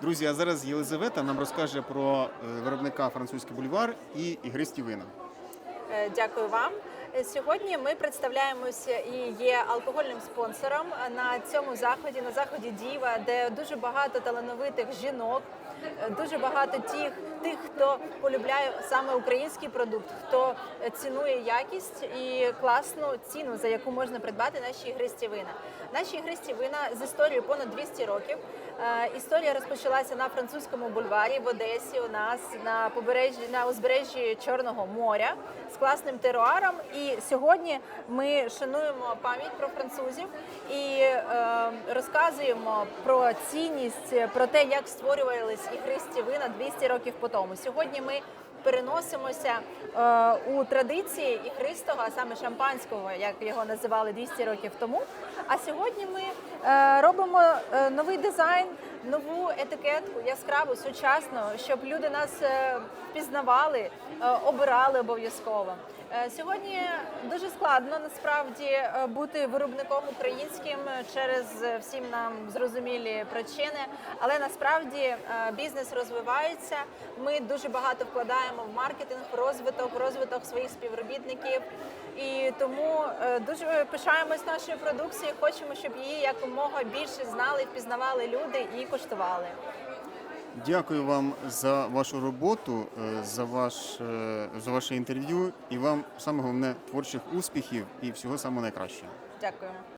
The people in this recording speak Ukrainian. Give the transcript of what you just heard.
Друзі, а зараз Єлизавета нам розкаже про е, виробника французький бульвар і ігристі вина. Е, Дякую вам. Е, Сьогодні ми представляємося і є алкогольним спонсором на цьому заході, на заході Діва, де дуже багато талановитих жінок, е, дуже багато тих, тих, хто полюбляє саме український продукт, хто е, цінує якість і класну ціну, за яку можна придбати наші ігристі вина. Наші ігристі вина з історією понад 200 років. Е, Історія розпочалася на французькому бульварі в Одесі. У нас на побережжі на узбережжі Чорного моря з класним теруаром. І сьогодні ми шануємо пам'ять про французів і е, розказуємо про цінність, про те, як створювались ігристі вина 200 років по тому. Сьогодні ми переносимося е, у традиції ігристого, а саме шампанського, як його називали 200 років тому. А сьогодні ми е, робимо е, новий дизайн, нову етикетку, яскраву, сучасну, щоб люди нас е, впізнавали, е, обирали обов'язково. Е, Сьогодні дуже складно насправді бути виробником українським через всім нам зрозумілі причини, але насправді бізнес розвивається. Ми дуже багато вкладаємо в маркетинг, розвиток, розвиток своїх співробітників. І тому е, дуже пишаємось нашою продукцією. Хочемо, щоб її якомога більше знали, впізнавали люди і коштували. Дякую вам за вашу роботу, е, за, ваш, е, за ваше інтерв'ю і вам саме головне творчих успіхів і всього самого найкращого. Дякуємо.